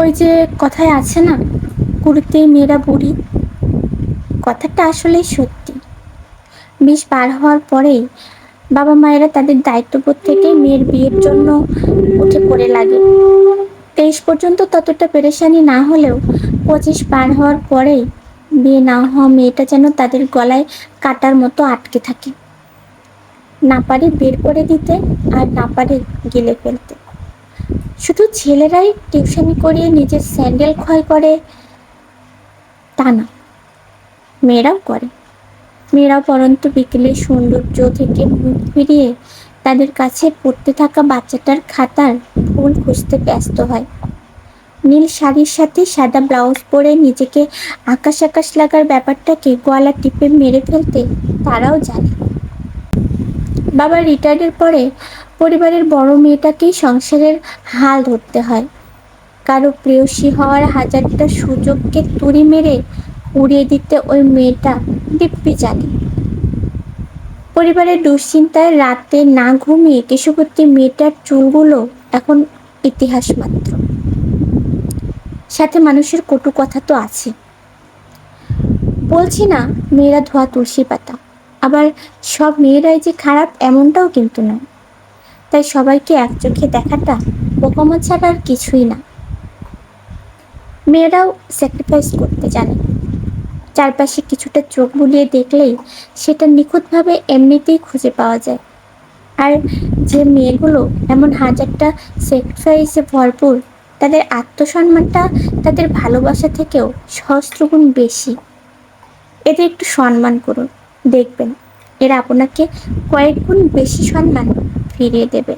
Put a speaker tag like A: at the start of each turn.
A: ওই যে কথায় আছে না কুড়িতে মেয়েরা বুড়ি। কথাটা আসলেই সত্যি। বিষ পার হওয়ার পরেই বাবা মায়েরা তাদের দায়িত্ববোধ থেকে মেয়ের বিয়ের জন্য উঠে পড়ে লাগে। তেইশ পর্যন্ত ততটা পেরেশানি না হলেও পঁচিশ পার হওয়ার পরেই বিয়ে না হওয়া মেয়েটা যেন তাদের গলায় কাটার মতো আটকে থাকে। না পারে বের করে দিতে আর না পারে গেলে ফেলতে। শুধু ছেলেরাই টিউশনি করিয়ে নিজের স্যান্ডেল ক্ষয় করে, তা না, মেয়েরাও করে। মেয়েরাও পরন্তু বিকেলে সৌন্দর্য থেকে মুখ ফিরিয়ে তাদের কাছে পড়তে থাকা বাচ্চাটার খাতার ফুল খুঁজতে ব্যস্ত হয়। নীল শাড়ির সাথে সাদা ব্লাউজ পরে নিজেকে আকাশ আকাশ লাগার ব্যাপারটাকে গলা টিপে মেরে ফেলতে তারাও জানে। বাবা রিটায়ার্ডের পরে পরিবারের বড় মেয়েটাকেই সংসারের হাল ধরতে হয়। কারও প্রেয়সী হওয়ার হাজারটা সুযোগকে তুড়ি মেরে উড়িয়ে দিতে ওই মেয়েটা দিব্যি জানে। পরিবারের দুশ্চিন্তায় রাতে না ঘুমিয়ে কেশবতী মেয়েটার চুলগুলো এখন ইতিহাস মাত্র সাথে মানুষের কটু কথা তো আছে। বলছি না, মেয়েরা ধোয়া তুলসী পাতা। আবার সব মেয়েরাই যে খারাপ, এমনটাও কিন্তু নয়। তাই সবাইকে এক চোখে দেখাটা, বোকামো ছাড়া আর কিছুই না। মেয়েরাও স্যাক্রিফাইস করতে জানে। চারপাশে কিছুটা চোখ বুলিয়ে দেখলেই সেটা নিখুঁতভাবে এমনিতেই খুঁজে পাওয়া যায়। আর যে মেয়েগুলো এমন হাজারটা স্যাক্রিফাইসে ভরপুর, তাদের আত্মসম্মানটা তাদের ভালোবাসা থেকেও সহস্রগুণ বেশি। এদের একটু সম্মান করুন, দেখবেন। এরা আপনাকে কয়েক গুণ বেশি সম্মান ফিরিয়ে দেবে।